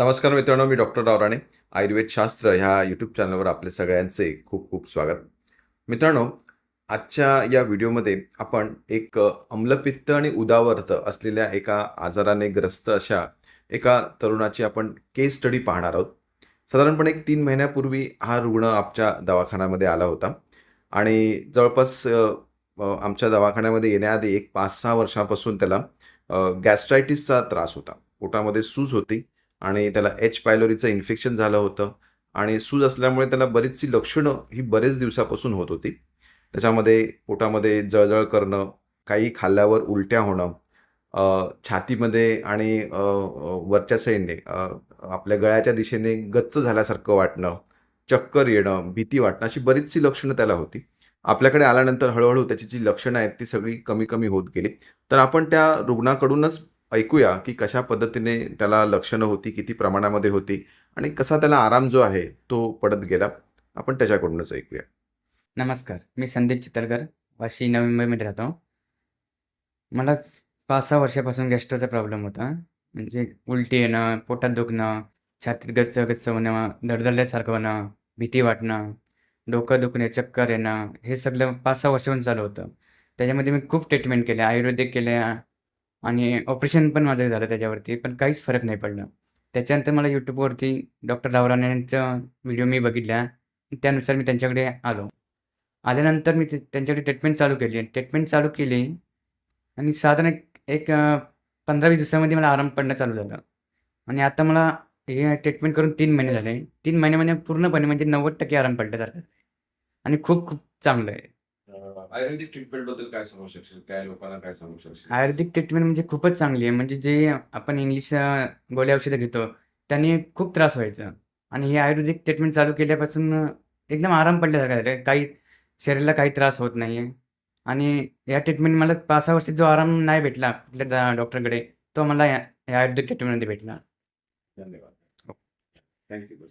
नमस्कार मित्रांनो मी डॉक्टर रावराणे. आयुर्वेद शास्त्र ह्या यूट्यूब चॅनलवर आपले सगळ्यांचे खूप खूप स्वागत. मित्रांनो आजच्या या व्हिडिओमध्ये आपण एक अम्लपित्त आणि उदावर्त असलेल्या एका आजाराने ग्रस्त अशा एका तरुणाची आपण केस स्टडी पाहणार आहोत. साधारणपणे एक तीन महिन्यापूर्वी हा रुग्ण आमच्या दवाखान्यामध्ये आला होता. आणि जवळपास आमच्या दवाखान्यामध्ये येण्याआधी एक पाच सहा वर्षापासून त्याला गॅस्ट्रायटिसचा त्रास होता. पोटामध्ये सूज होती. आणि त्याला एच पायलोरीचं इन्फेक्शन झालं होतं. आणि सूज असल्यामुळे त्याला बरीचशी लक्षणं ही बरेच दिवसापासून होत होती. त्याच्यामध्ये पोटामध्ये जळजळ करणं काही खाल्ल्यावर उलट्या होणं छातीमध्ये आणि वरच्या साईडने आपल्या गळ्याच्या दिशेने गच्च झाल्यासारखं वाटणं चक्कर येणं भीती वाटणं अशी बरीचशी लक्षणं त्याला होती. आपल्याकडे आल्यानंतर हळूहळू त्याची जी लक्षणं आहेत ती सगळी कमी कमी होत गेली. तर आपण त्या रुग्णाकडूनच ऐकूया की कशा पद्धतीने त्याला लक्षणं होती किती प्रमाणामध्ये होती आणि कसा त्याला आराम जो आहे तो पडत गेला आपण त्याच्याकडूनच ऐकूया. नमस्कार मी संदीप चितलकर वाशी नवी मुंबईमध्ये राहतो. मला पाच सहा वर्षापासून गॅस्ट्रोचा प्रॉब्लेम होता. म्हणजे उलटी येणं पोटात दुखणं छातीत गच्च गच्च होणं दडदडल्यासारखं होणं भीती वाटणं डोकं दुखणे चक्कर येणं हे सगळं पाच सहा वर्षाहून चालू होतं. त्याच्यामध्ये मी खूप ट्रीटमेंट केले आयुर्वेदिक केल्या आणि ऑपरेशन पण माझं झालं त्याच्यावरती पण काहीच फरक नाही पडला. त्याच्यानंतर मला यूट्यूबवरती डॉक्टर रावराणे यांचा व्हिडिओ मी बघितल्या त्यानुसार मी त्यांच्याकडे आलो. आल्यानंतर मी ते त्यांच्याकडे ट्रीटमेंट चालू केली. ट्रीटमेंट चालू केली आणि साधारण एक एक पंधरा वीस दिवसामध्ये मला आराम पडणं चालू झालं. आणि आता मला हे ट्रीटमेंट करून तीन महिने झाले. तीन महिन्यामध्ये पूर्णपणे म्हणजे नव्वद टक्के आराम पडल्यासारखं आणि खूप खूप चांगलं आहे. आयुर्वेदिक ट्रीटमेंटबद्दल काय सांगू शकशील? काय लोकांना काय सांगू शकशील? आयुर्वेदिक ट्रीटमेंट म्हणजे खूपच चांगली आहे. म्हणजे जे आपण इंग्लिश गोळ्या औषधं घेतो त्याने खूप त्रास व्हायचा. आणि हे आयुर्वेदिक ट्रीटमेंट चालू केल्यापासून एकदम आराम पडल्यासारखं. काही शरीराला काही त्रास होत नाही आहे आणि या ट्रीटमेंट मला पाच सहा वर्षात जो आराम नाही भेटला कुठल्या डॉक्टरकडे तो मला या आयुर्वेदिक ट्रीटमेंटमध्ये भेटला. धन्यवाद. थँक्यू.